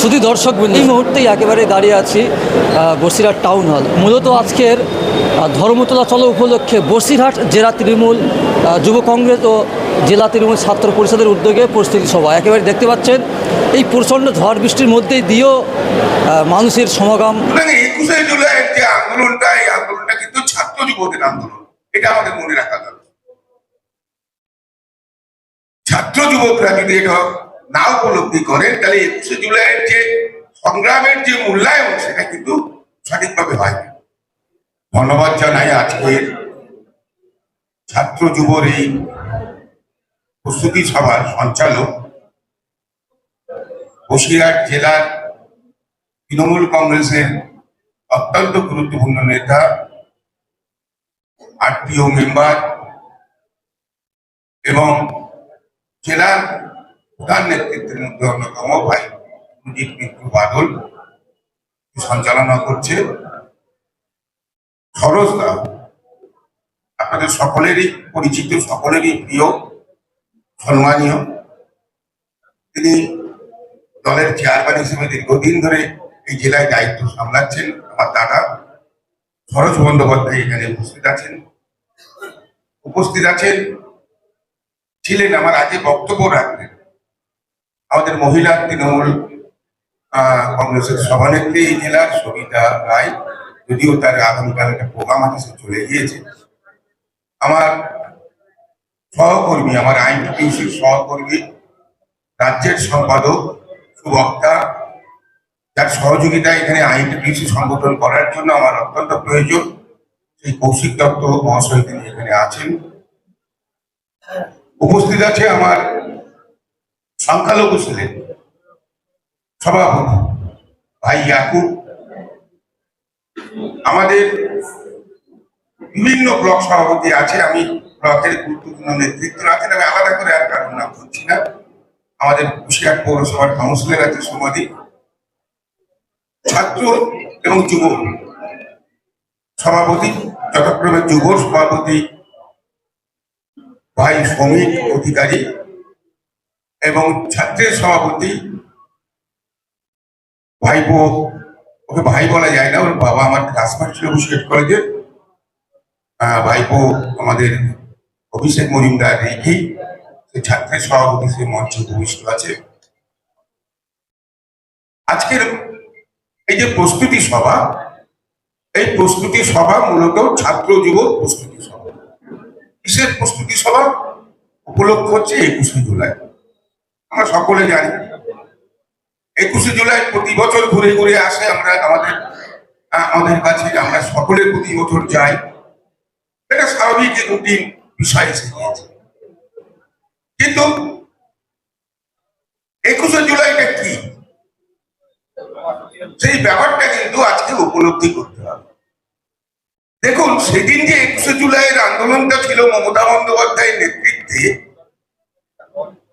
শুধু দর্শক এই মুহূর্তেই একেবারে দাঁড়িয়ে আছি বসিরহাট টাউন হল। মূলত আজকের ধর্মতলা চলো উপলক্ষে বসিরহাট জেলা তৃণমূল যুব কংগ্রেস ও জেলা তৃণমূল ছাত্র পরিষদের উদ্যোগে প্রস্তুতি সভা। একেবারে দেখতে পাচ্ছেন, এই প্রচণ্ড ঝড় বৃষ্টির মধ্যেই দিয়েও মানুষের সমাগম। একুশে জুলাইয়ের যে আন্দোলনটা, এই আন্দোলনটা কিন্তু ছাত্র যুবদের আন্দোলন। এটা আমাদের মনে রাখা দরকার। ছাত্র যুবকরা যদি এটা না উপলব্ধি করেন, তাহলে একুশে জুলাইয়ের যে সংগ্রামের যে মূল্যায়ন, সেটা কিন্তু সঠিকভাবে হয়। ধন্যবাদ জানাই আজকের ছাত্র যুবর এই প্রস্তুতি সভার সঞ্চালক বসিরহাট জেলার তৃণমূল কংগ্রেসের অত্যন্ত গুরুত্বপূর্ণ নেতা, আরটিও মেম্বার এবং জেলার প্রধান নেতৃত্বের মধ্যে অন্যতম ভাই সুজিত মিত্র বাদল সঞ্চালনা করছে। সরোজ দা আপনাদের সকলেরই পরিচিত, সকলেরই প্রিয়, সম্মানীয়। তিনি দলের চেয়ারম্যান হিসেবে দীর্ঘদিন ধরে এই জেলায় দায়িত্ব সামলাচ্ছেন, আমার দাদা সরোজ বন্দ্যোপাধ্যায় এখানে উপস্থিত আছেন। উপস্থিত আছেন, ছিলেন, আমার আগে বক্তব্য রাখলেন আমাদের মহিলা তৃণমূল কংগ্রেসের সভানেত্রী জেলার সবিতা রায়, যদিও তার আগামীকাল একটা প্রোগ্রাম আছে চলে গিয়েছে। আমার সহকর্মী, আমার আইনটিউসির সহকর্মী, রাজ্যের সম্পাদক, সুবক্তা, যার সহযোগিতায় এখানে আইন আইনটিপিসি সংগঠন করার জন্য আমার অত্যন্ত প্রয়োজন, সেই কৌশিক দত্ত মহাশয় তিনি এখানে আছেন। উপস্থিত আছে আমার সংখ্যালঘু ছিলেন সভাপতি। ভাই ইয়াকুব। আমাদের বিভিন্ন ব্লক সভাপতি আছে, আমি ব্লকের গুরুত্বপূর্ণ নেতৃত্ব আছেন আমি আলাদা করে আর কারণ নাম করছি না। আমাদের কুশিয়ার পৌরসভার কাউন্সিলর আছে সমাধি ছাত্র এবং যুব। সভাপতি যথাক্রমে যুব সভাপতি, ভাই শ্রমিক, অধিকারী। এবং ছাত্রের সভাপতি, ভাইপো, ওকে ভাই বলা যায় না, ওর বাবা আমার ক্লাসমেট ছিল বুসকেট কলেজে ভাইপো আমাদের অভিষেক মজুমদার রেখি সে ছাত্রের সভাপতি, সে মঞ্চে উপবিষ্ট আছে। আজকের এই যে প্রস্তুতি সভা, এই প্রস্তুতি সভা মূলত ছাত্র যুব প্রস্তুতি সভা। কিসের প্রস্তুতি সভা? উপলক্ষ হচ্ছে একুশে জুলাই। আমরা সকলে জানি, একুশে জুলাই প্রতি বছর ঘুরে ঘুরে আসে আমরা আমাদের আমাদের কাছে, আমরা সকলে প্রতি বছর যাই। এটা স্বাভাবিক রুটিন বিষয় এসে গিয়েছে। কিন্তু একুশে জুলাইটা কি? সেই ব্যাপারটা কিন্তু আজকে উপলব্ধি করতে হবে। দেখুন, সেদিন যে একুশে জুলাইয়ের আন্দোলনটা ছিল মমতা বন্দ্যোপাধ্যায়ের নেতৃত্বে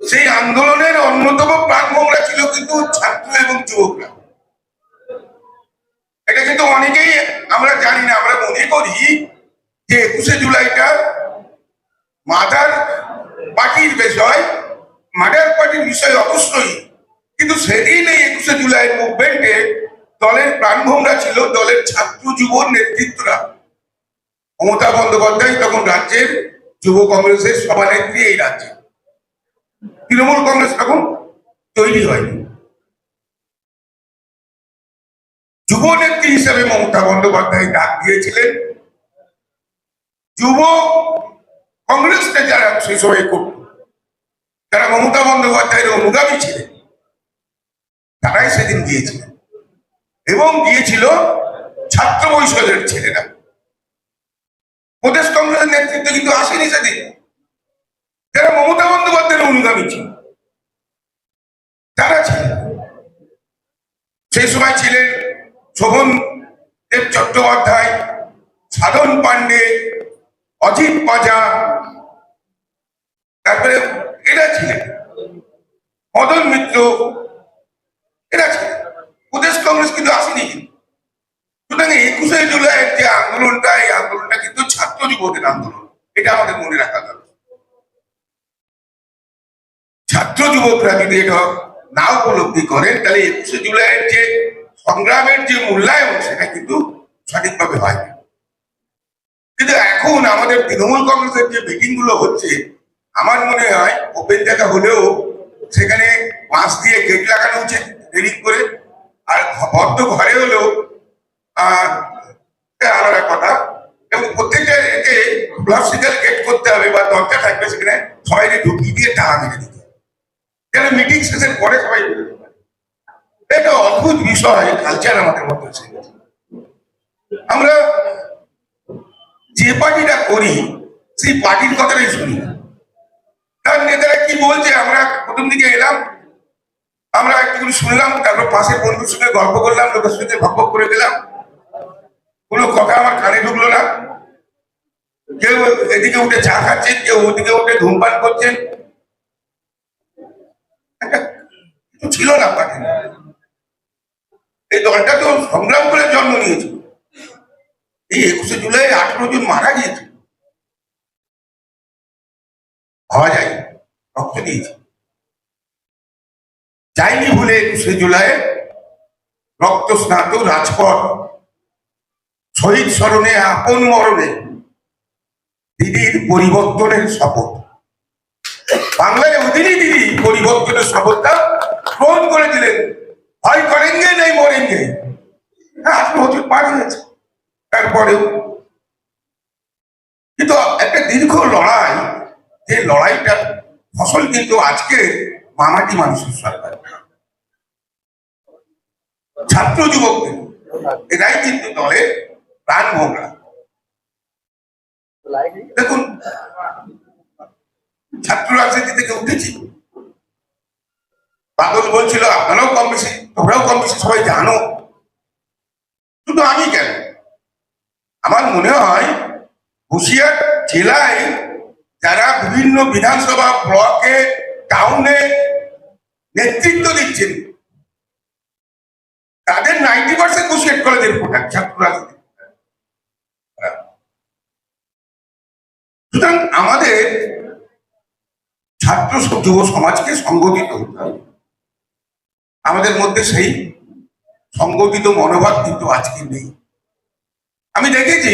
সেই আন্দোলনের অন্যতম প্রাণভোমরা ছিল কিন্তু ছাত্র এবং যুবকরা। এটা কিন্তু অনেকেই আমরা জানি না, আমরা মনে করি যে একুশে জুলাইটা মাদার পার্টির বিষয় মাদার পার্টির বিষয় অবশ্যই, কিন্তু সেদিন এই একুশে জুলাই মুভমেন্টে দলের প্রাণভোমরা ছিল, দলের ছাত্র যুব নেতৃত্বরা। মমতা বন্দ্যোপাধ্যায় তখন রাজ্যের যুব কংগ্রেসের সভানেত্রী এই রাজ্যে তৃণমূল কংগ্রেস তখন তৈরি হয়নি। যুব নেত্রী হিসেবে মমতা বন্দ্যোপাধ্যায় ডাক দিয়েছিলেন। যুব কংগ্রেসকে যারা সেই সময় করত যারা মমতা বন্দ্যোপাধ্যায়ের অনুগামী ছিলেন, তারাই সেদিন গিয়েছিলেন। এবং গিয়েছিল ছাত্র পরিষদের ছেলেরা। প্রদেশ কংগ্রেসের নেতৃত্ব কিন্তু আসেনি সেদিন। যারা মমতা বন্দ্যোপাধ্যায়ের অনুগামী ছিল, তারা ছিলেন সেই সময় ছিলেন শোভন দেব চট্টোপাধ্যায়, সাধন পান্ডে অজিত পাজা, তারপরে এরা ছিলেন। মদন মিত্র, এরা ছিলেন। প্রদেশ কংগ্রেস কিন্তু আসেনি। সুতরাং একুশে জুলাইয়ের যে আন্দোলনটা, এই আন্দোলনটা কিন্তু ছাত্র যুবদের আন্দোলন। এটা আমাদের মনে রাখা দরকার। যুবকরা যদি এটা না উপলব্ধি করেন, তাহলে একুশে জুলাইয়ের যে সংগ্রামের যে মূল্যায়ন, সেটা কিন্তু সঠিকভাবে হয় কিন্তু এখন আমাদের তৃণমূল কংগ্রেসের যে মিটিংগুলো হচ্ছে, আমার মনে হয় ওপেন জায়গা হলেও সেখানে বাঁশ দিয়ে গেট লাগানো উচিত দেরি করে, আর বদ্ধ ঘরে হলেও আলাদা কথা এবং প্রত্যেকটা একে ক্লাসিক্যাল গেট করতে হবে বা দরজা থাকবে সেখানে, সবাইকে ঢুকিয়ে দিয়ে টাকা মেরে দিতে যেন মিটিং শেষের পরে সবাই এটা অদ্ভুত বিষয় কালচার আমাদের মধ্যে এসে আমরা যে পার্টিটা করি, সেই পার্টির কথাটাই শুনি। তার নেতারা কি বলছে? আমরা প্রথম দিকে এলাম, আমরা একটু শুনলাম, তারপর পাশে বন্ধুর সঙ্গে গল্প করলাম, লোকের সঙ্গে ভক্ষ করে দিলাম কোনো কথা আমার কানে ঢুকলো না। কেউ এদিকে উঠে চা খাচ্ছেন, কেউ ওদিকে উঠে ধূমপান করছেন একটা ছিল না পার্টি এই দলটা তো সংগ্রাম করে জন্ম নিয়েছে এই একুশে জুলাই আঠারো জন মারা গিয়েছে ভাবা যায় রক্ত দিয়েছে। যাইনি ভুলে একুশে জুলাই রক্ত স্নাত রাজপথ, শহীদ স্মরণে আপন মরণে দিদির পরিবর্তনের শপথ। বাংলায় অধীনে দিদি পরিবর্তনের শপথটা গ্রহণ করে দিলেন। ভয় করেনগে নেই মরেনগে হ্যাঁ আঠারো বছর পার হয়েছে। তারপরেও কিন্তু একটা দীর্ঘ লড়াই, যে লড়াইটার ফসল কিন্তু আজকে মামাটি মানুষের সরকার। ছাত্র যুবকদের, এরাই কিন্তু দলের প্রাণ ভোমরা দেখুন, ছাত্র রাজনীতি থেকে উঠেছি। বাদল বলছিল, আপনারাও কম বেশি, তোমরাও কম বেশি, সবাই জানো। শুধু আমি কেন? আমার মনে হয় হুশিয়ার জেলায় যারা বিভিন্ন বিধানসভা ব্লকে, টাউনে নেতৃত্ব দিচ্ছেন, তাদের নাইনটি পার্সেন্ট হুশিয়ার কলেজের প্রোডাক্ট ছাত্র রাজনীতি সুতরাং আমাদের ছাত্র যুব সমাজকে সংগঠিত হতে হবে। আমাদের মধ্যে সেই সংগঠিত মনোভাব কিন্তু আজকে নেই। আমি দেখেছি,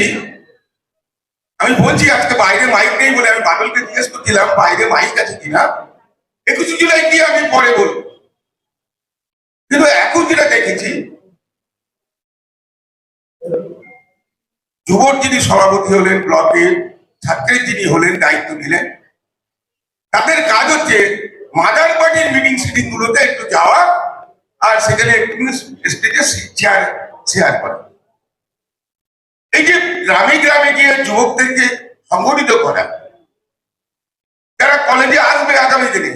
আমি বলছি আজকে বাইরে মাইক নেই বলে আমি বাদলকে জিজ্ঞেস করছিলাম, বাইরে মাইক আছে কিনা? একুশে জুলাই গিয়ে আমি পরে বলব। কিন্তু এখন যেটা দেখেছি যুবর যিনি সভাপতি হলেন, ব্লকে ছাত্রের যিনি হলেন, দায়িত্ব নিলেন, তাদের কাজ হচ্ছে মাদার পার্টির মিটিং সিটিং গুলোতে একটু যাওয়া আর সেখানে স্টেজে চেয়ার শেয়ার করা। এই যে গ্রামে গ্রামে গিয়ে যুবকদেরকে সংগঠিত করা, যারা কলেজে আসবে আগামী দিনে,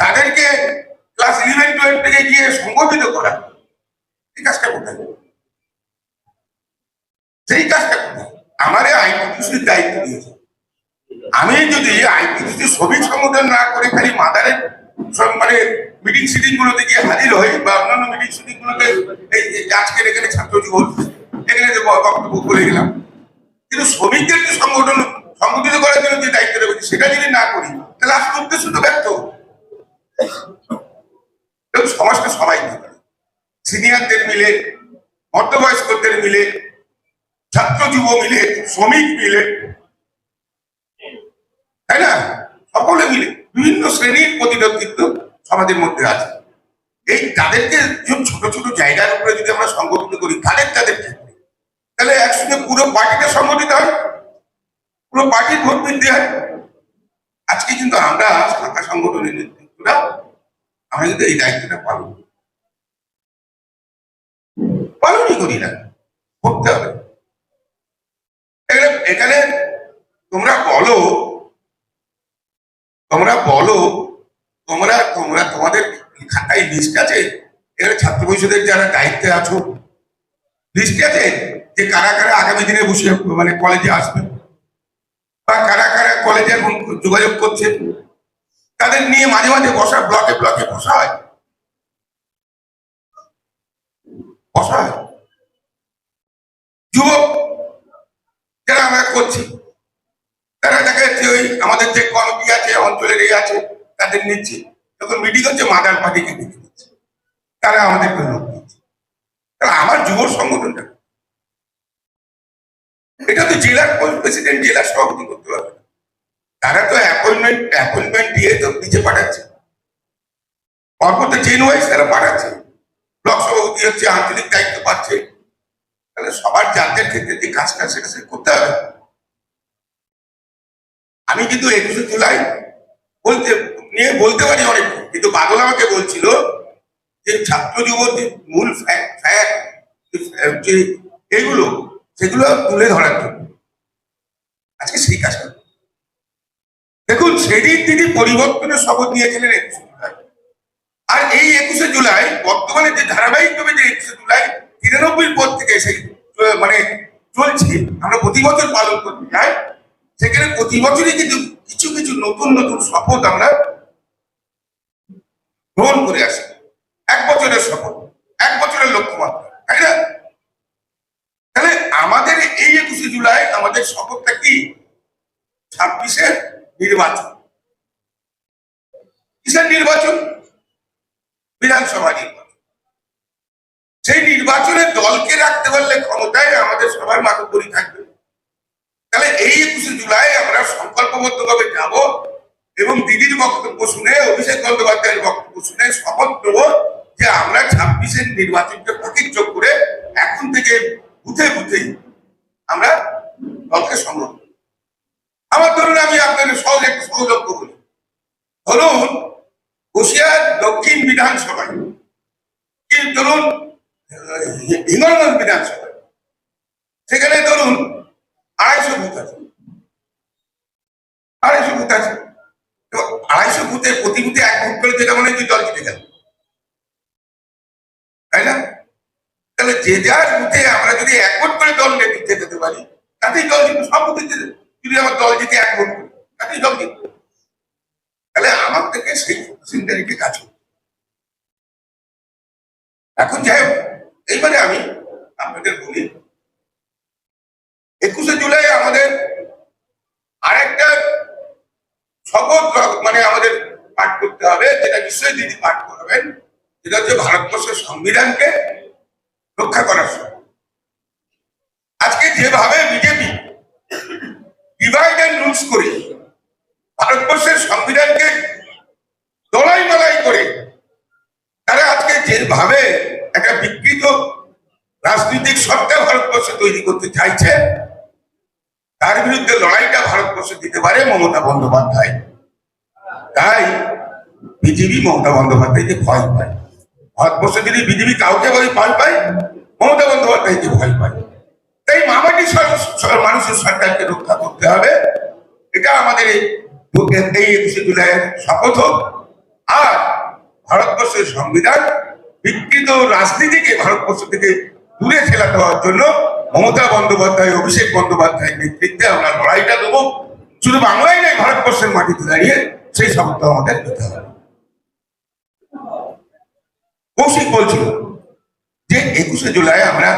তাদেরকে ক্লাস ইলেভেন টুয়েলভ থেকে গিয়ে সংগঠিত করা, এই কাজটা কোথায়? সেই কাজটা কোথায়? আমারে আইনটিসির দায়িত্ব দিয়েছে আমি যদি আইনটিসি শ্রমিক সংগঠন না করে খালি মাদারের মানে মিটিং সিটিং গুলোতে গিয়ে হাজির হই বা অন্যান্য মিটিং সিটিং গুলোতে এই আজকের এখানে ছাত্র যুবক, এখানে যে বক্তব্য করে গেলাম। কিন্তু শ্রমিকদের যে সংগঠন, সংগঠিত করার জন্য যে দায়িত্ব রয়েছে, সেটা যদি না করি, তাহলে আসলে উদ্দেশ্য তো ব্যর্থ। এবং সমাজকে সবাই সিনিয়রদের মিলে, মধ্যবয়স্কদের মিলে, ছাত্র যুব মিলে, শ্রমিক মিলে, তাই না? সকলে মিলে। বিভিন্ন শ্রেণির প্রতিনিধিত্ব সমাজের মধ্যে আছে। এই তাদেরকে ছোট ছোট জায়গার উপরে যদি আমরা সংগঠিত করি, তাদের তাদের তাহলে একসঙ্গে পুরো পার্টিটা সংগঠিত হয়, পুরো পার্টির ভোট বৃদ্ধি হয়। আজকে কিন্তু আমরা শাখা সংগঠনের নেতৃত্বরা, আমরা কিন্তু এই দায়িত্বটা পালন করি। পালনই করি না, করতে হবে। এখানে তোমরা বলো তোমরা বলো, তোমরা তোমরা তোমাদের খাতায় লিস্ট আছে? এখানে ছাত্র পরিষদের যারা দায়িত্বে আছো লিস্ট আছে যে কারা কারা আগামী দিনে বসে মানে কলেজে আসবে? বা কারা কারা কলেজে এখন যোগাযোগ করছে? তাদের নিয়ে মাঝে মাঝে বসা ব্লকে ব্লকে বসা হয়? বসা হয়? যুবক, যারা আমরা করছি তারা দেখা যাচ্ছে ওই আমাদের যে কমিটি আছে, অঞ্চলের এই আছে, তাদের নিচ্ছে। যখন মিটিং হচ্ছে মাদার পার্টিকে ডেকে দিচ্ছে তারা আমাদেরকে লোক দিয়েছে তাহলে আমার যুব সংগঠনটা? এটা তো জেলার প্রেসিডেন্ট জেলার সভাপতি করতে পারবে তারা তো অ্যাপয়েন্টমেন্ট অ্যাপয়েন্টমেন্ট দিয়ে তো নিচে পাঠাচ্ছে। পরপর তো চেন ওয়াইজ তারা পাঠাচ্ছে। ব্লক সভাপতি হচ্ছে, আঞ্চলিক দায়িত্ব পাচ্ছে। তাহলে সবার যাদের ক্ষেত্রে যে কাজটা সেটা করতে হবে। আমি কিন্তু একুশে জুলাই বলতে, নিয়ে বলতে পারি অনেক, কিন্তু বাদল আমাকে বলছিল যে ছাত্র যুবতীর মূল এগুলো, সেগুলো তুলে ধরার জন্য আজকে সেই করব। দেখুন, সেদিন তিনি পরিবর্তনের শপথ নিয়েছিলেন একুশে জুলাই আর এই একুশে জুলাই, বর্তমানে যে ধারাবাহিকভাবে যে একুশে জুলাই তিরানব্বই পর থেকে সেই মানে চলছে, আমরা প্রতি বছর পালন করতে যাই সেখানে প্রতি বছরই কিন্তু কিছু কিছু নতুন নতুন শপথ আমরা গ্রহণ করে আসি। এক বছরের শপথ, এক বছরের লক্ষ্যমাত্রা তাই না? তাহলে আমাদের এই একুশে জুলাই আমাদের শপথটা কি? ছাব্বিশের নির্বাচন কিসের নির্বাচন বিধানসভা নির্বাচন সেই নির্বাচনে দলকে রাখতে পারলে ক্ষমতায় আমাদের সবার মাতব্বরি থাকবে তাহলে এই একুশে জুলাই আমরা সংকল্পবদ্ধ ভাবে যাব এবং দিদির বক্তব্য শুনে, অভিষেক বন্দ্যোপাধ্যায়ের বক্তব্য শুনে শপথ নেব যে আমরা ছাব্বিশের নির্বাচনকে প্রতিযোগ করে এখন থেকে বুঝে বুঝে আমরা দলকে সংগ্রহ আমার ধরুন আমি আপনাদের সহজ একটা সহযোগ্য বলি। ধরুন কুশিয়ার দক্ষিণ বিধানসভায় ধরুন হিঙ্গলগঞ্জ বিধানসভায়, সেখানে ধরুন আড়াইশো বুথ আছে। আড়াইশো বুথ আছে। আড়াইশো বুথে প্রতি বুথে এক ভোট করে যেটা মনে হয় দল জিতে গেল তাই না? তাহলে যে যার বুথে আমরা যদি এক ভোট করে দল নেতৃত্বে যেতে পারি তাতেই দল জিতবে সব বুথে। যদি আমার দল জিতে এক ভোট করে তাতেই দল জিতবে। তাহলে আমাদেরকে সেই ফোকাসিংটা রেখে কাজ এখন যাই হোক, এইবারে আমি আপনাদের বলি একুশে জুলাই আমাদের আরেকটা শপথ র- মানে আমাদের পাঠ করতে হবে যেটা নিশ্চয়ই দিদি পাঠ করবেন, যেটা হচ্ছে ভারতবর্ষের সংবিধানকে রক্ষা করার শপথ আজকে যেভাবে বিজেপি ডিভাইড অ্যান্ড রুলস করে ভারতবর্ষের সংবিধানকে দলাই মালাই করে, তারা আজকে যেভাবে একটা বিকৃত রাজনৈতিক সত্তা ভারতবর্ষে তৈরি করতে চাইছে, তার বিরুদ্ধে লড়াইটা ভারতবর্ষে দিতে পারে মমতা বন্দ্যোপাধ্যায়। তাই বিজেপি মমতা বন্দ্যোপাধ্যায়কে ভয় পায়। ভারতবর্ষে যদি বিজেপি কাউকে ভয় ভয় পায়, মমতা বন্দ্যোপাধ্যায়কে ভয় পায়। তাই মামাটি মানুষের সরকারকে রক্ষা করতে হবে। এটা আমাদের এই একুশে জুলাইয়ের শপথ হোক। আর ভারতবর্ষের সংবিধান বিকৃত রাজনীতিকে ভারতবর্ষ থেকে দূরে ঠেলা দেওয়ার জন্য মমতা বন্দ্যোপাধ্যায়, অভিষেক বন্দ্যোপাধ্যায়ের নেতৃত্বে আমরা লড়াইটা দেবো। শুধু বাংলায় নয়, ভারতবর্ষের মাটিতে দাঁড়িয়ে সেই শপথ আমাদের দিতে হবে। কৌশিক বলছিল যে একুশে জুলাই আমরা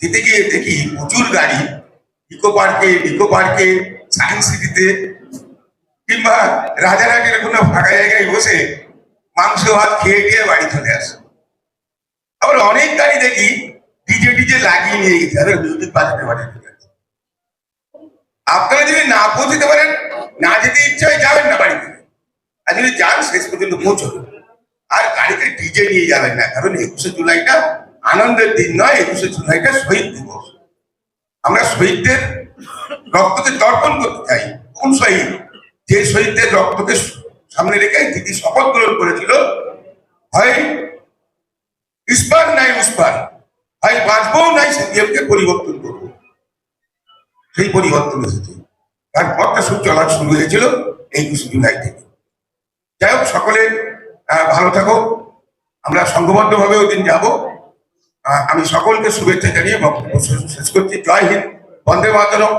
যেতে গিয়ে দেখি প্রচুর গাড়ি ইকো পার্কে ইকো পার্কে সায়েন্স সিটিতে কিংবা রাজারহাটের কোনো ফাঁকা জায়গায় বসে মাংস, ভাত খেয়ে দিয়ে বাড়ি চলে আসে। আবার অনেক গাড়ি দেখি ডিজে ডিজে লাগিয়ে নিয়ে গেছে। আরে মিউজিক বাজাতে আসে। আপনারা যদি না পৌঁছতে পারেন, না যেতে ইচ্ছা হয় যাবেন না বাড়িতে। আর যদি যান, শেষ পর্যন্ত পৌঁছবে আর গাড়িতে ডিজে নিয়ে যাবেন না কারণ একুশে জুলাইটা আনন্দের দিন নয় একুশে জুলাইটা শহীদ দিবস। আমরা শহীদদের রক্তকে তর্পণ করতে চাই। কোন শহীদ? যে শহীদদের রক্তকে সামনে রেখে দিদি শপথ গ্রহণ করেছিল হয় ইস্পার নাই উস্পার হয় বাঁচবো নাই সিপিএমকে পরিবর্তন করব। সেই পরিবর্তন এসেছে। তার পথটা শুরু চলা শুরু হয়েছিল একুশে জুলাই থেকে। যাই হোক সকলে আহ, ভালো থাকো। আমরা সংঘবদ্ধ ভাবে ওই দিন যাব। আমি সকলকে শুভেচ্ছা জানিয়ে শেষ করছি। জয় হিন্দ। বন্দে মাতরম।